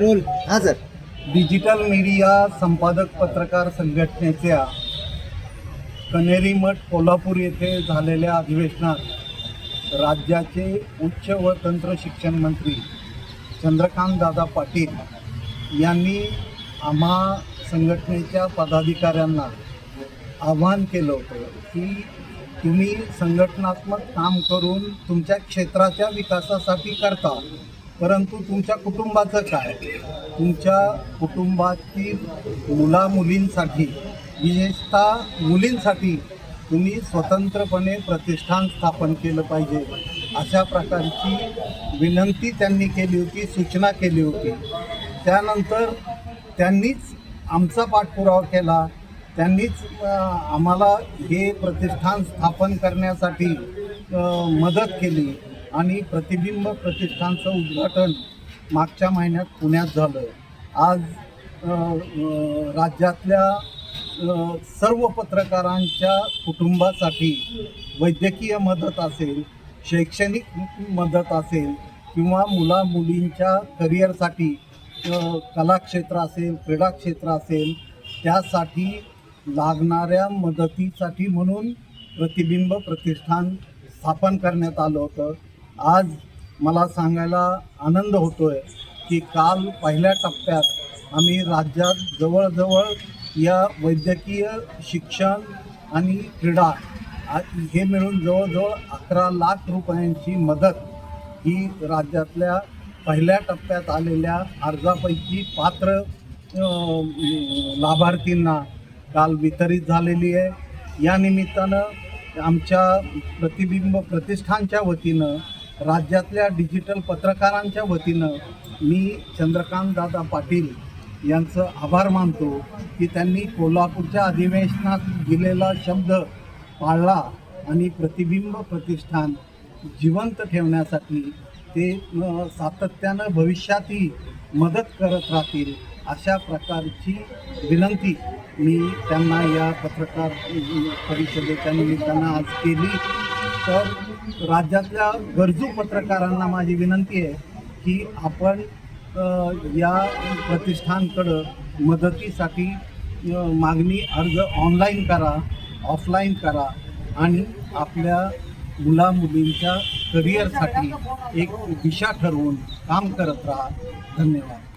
Role हा sir. Digital media संपादक पत्रकार संघटनेच्या कनेरी मठ कोल्हापूर येथे झालेल्या अधिवेशनात राज्याचे उच्च व तंत्र शिक्षण मंत्री चंद्रकांत दादा पाटील यांनी आम्हा संघटनेच्या पदाधिकाऱ्यांना आवाहन केलं होतं की तुम्ही संघटनात्मक काम करून तुमच्या क्षेत्राच्या विकासासाठी करता. परंतु तुमच्या कुटुंबाचं काय? तुमच्या कुटुंबातील मुलामुलींसाठी विशेषतः मुलींसाठी तुम्ही स्वतंत्रपणे प्रतिष्ठान स्थापन केलं पाहिजे. अशा प्रकारची विनंती त्यांनी केली होती सूचना केली होती. त्यानंतर त्यांनीच आमचा पाठपुरावा केला. त्यांनीच आम्हाला हे प्रतिष्ठान स्थापन करण्यासाठी मदत केली. आणि प्रतिबिंब प्रतिष्ठानचं उद्घाटन मागच्या महिन्यात पुण्यात झालं. आज राज्यातल्या सर्व पत्रकारांच्या कुटुंबासाठी वैद्यकीय मदत असेल शैक्षणिक मदत असेल किंवा मुला मुलींच्या करिअरसाठी कलाक्षेत्र असेल क्रीडा क्षेत्र असेल त्यासाठी लागणाऱ्या मदतीसाठी म्हणून प्रतिबिंब प्रतिष्ठान स्थापन करण्यात आलं होतं. आज मला सांगायला आनंद होतो आहे की काल पहिल्या टप्प्यात आम्ही राज्यात जवळजवळ या वैद्यकीय शिक्षण आणि क्रीडा हे मिळून जवळजवळ अकरा लाख रुपयांची मदत ही राज्यातल्या पहिल्या टप्प्यात आलेल्या अर्जापैकी पात्र लाभार्थींना काल वितरित झालेली आहे. या निमित्तानं आमच्या प्रतिबिंब प्रतिष्ठानच्या वतीनं राज्यातल्या डिजिटल पत्रकारांच्या वतीनं मी चंद्रकांत दादा पाटील यांचं आभार मानतो की त्यांनी कोल्हापूरच्या अधिवेशनात दिलेला शब्द पाळला आणि प्रतिबिंब प्रतिष्ठान जिवंत ठेवण्यासाठी ते सातत्यानं भविष्यातही मदत करत राहतील अशा प्रकारची विनंती मी त्यांना या पत्रकार परिषदेच्या निमित्तानं आज केली. तर राज्यातल्या गरजू पत्रकारांना माझी विनंती आहे की आपण या प्रतिष्ठानकडं मदतीसाठी मागणी अर्ज ऑनलाईन करा ऑफलाईन करा आणि आपल्या मुला मुलींच्या करिअरसाठी एक दिशा ठरवून काम करत राहा. धन्यवाद.